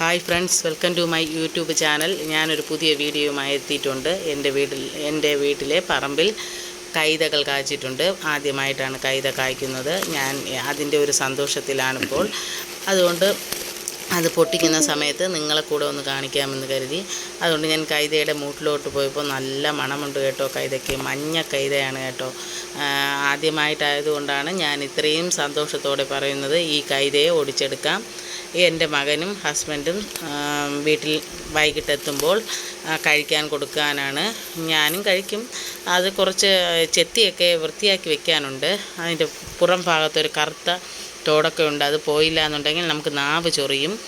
Hi friends welcome to my YouTube channel ഞാനൊരു പുതിയ വീഡിയോയുമായി എത്തിയിട്ടുണ്ട്. എന്റെ വീട്ടിൽ എന്റെ വീട്ടിലെ പറമ്പിൽ കൈതകൾ കായ്ച്ചിട്ടുണ്ട് ആദ്യമായിട്ടാണ് കൈത കായ്ക്കുന്നത്. ഞാൻ അതിന്റെ ഒരു സന്തോഷത്തിലാണിപ്പോൾ. അതുകൊണ്ട് അത് പൊട്ടിക്കുന്ന സമയത്ത് നിങ്ങളെ കൂടെ ഒന്ന് കാണിക്കാമെന്ന് കരുതി. അതുകൊണ്ട് ഞാൻ കൈതയുടെ മൂട്ടിലോട്ട് പോയപ്പോൾ നല്ല മണമുണ്ട് കേട്ടോ കൈതയ്ക്ക്. മഞ്ഞ കൈതയാണ് കേട്ടോ. ആദ്യമായിട്ടായതുകൊണ്ടാണ് ഞാൻ ഇത്രയും സന്തോഷത്തോടെ പറയുന്നത്. ഈ കൈതയെ ഓടിച്ചെടുക്കാം. എന്റെ മകനും ഹസ്ബൻഡും വീട്ടിൽ വൈകിട്ടെത്തുമ്പോൾ എത്തുമ്പോൾ കഴിക്കാൻ കൊടുക്കാനാണ്. ഞാനും കഴിക്കും. അത് കുറച്ച് ചെത്തിയൊക്കെ വൃത്തിയാക്കി വെക്കാനുണ്ട്. അതിന്റെ പുറം ഭാഗത്തൊരു കറുത്ത തോടൊക്കെ ഉണ്ട്. അത് പോയില്ല എന്നുണ്ടെങ്കിൽ നമുക്ക് നാവ് ചൊറിയും.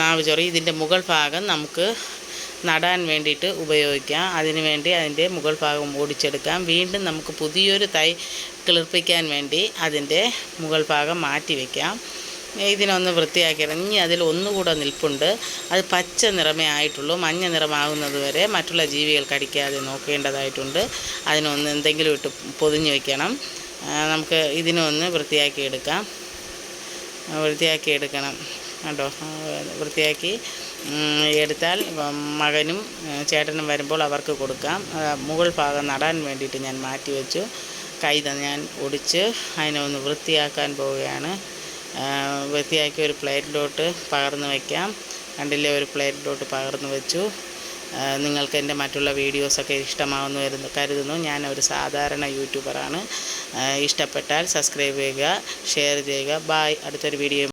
നാവ് ചൊറി ഇതിന്റെ മുകൾ ഭാഗം നമുക്ക് നടാൻ വേണ്ടിയിട്ട് ഉപയോഗിക്കാം. അതിന് വേണ്ടി അതിന്റെ മുകൾ ഭാഗം ഓടിച്ചെടുക്കാം. വീണ്ടും നമുക്ക് പുതിയൊരു തൈ കിളിർപ്പിക്കാൻ വേണ്ടി അതിന്റെ മുകൾ ഭാഗം മാറ്റി വയ്ക്കാം ഇതിനൊന്ന് വൃത്തിയാക്കി ഇനി അതിൽ ഒന്നുകൂടെ നിൽപ്പുണ്ട്. അത് പച്ച നിറമേ ആയിട്ടുള്ളൂ. മഞ്ഞ നിറമാകുന്നത് വരെ മറ്റുള്ള ജീവികൾ കടിക്കാതെ നോക്കേണ്ടതായിട്ടുണ്ട്. അതിനൊന്ന് എന്തെങ്കിലും ഇട്ട് പൊതിഞ്ഞ് വയ്ക്കണം നമുക്ക് ഇതിനൊന്ന് വൃത്തിയാക്കി എടുക്കാം വൃത്തിയാക്കി എടുക്കണം. കേട്ടോ വൃത്തിയാക്കി എടുത്താൽ മകനും ചേട്ടനും വരുമ്പോൾ അവർക്ക് കൊടുക്കാം. മുകൾ ഭാഗം നടാൻ വേണ്ടിയിട്ട് ഞാൻ മാറ്റി വെച്ചു. കൈത ഞാൻ ഒടിച്ച് അതിനെ ഒന്ന് വൃത്തിയാക്കാൻ പോവുകയാണ്. വൃത്തിയാക്കി ഒരു പ്ലേറ്റിലോട്ട് പകർന്നു വയ്ക്കാം കണ്ടില്ലേ? ഒരു പ്ലേറ്റിലോട്ട് പകർന്നു വെച്ചു. നിങ്ങൾക്ക് എന്റെ മറ്റുള്ള വീഡിയോസൊക്കെ ഇഷ്ടമാവുന്നു വരുന്നു കരുതുന്നു. ഞാൻ ഒരു സാധാരണ യൂട്യൂബറാണ്. ഇഷ്ടപ്പെട്ടാൽ സബ്സ്ക്രൈബ് ചെയ്യുക ഷെയർ ചെയ്യുക. ബായ് അടുത്തൊരു വീഡിയോ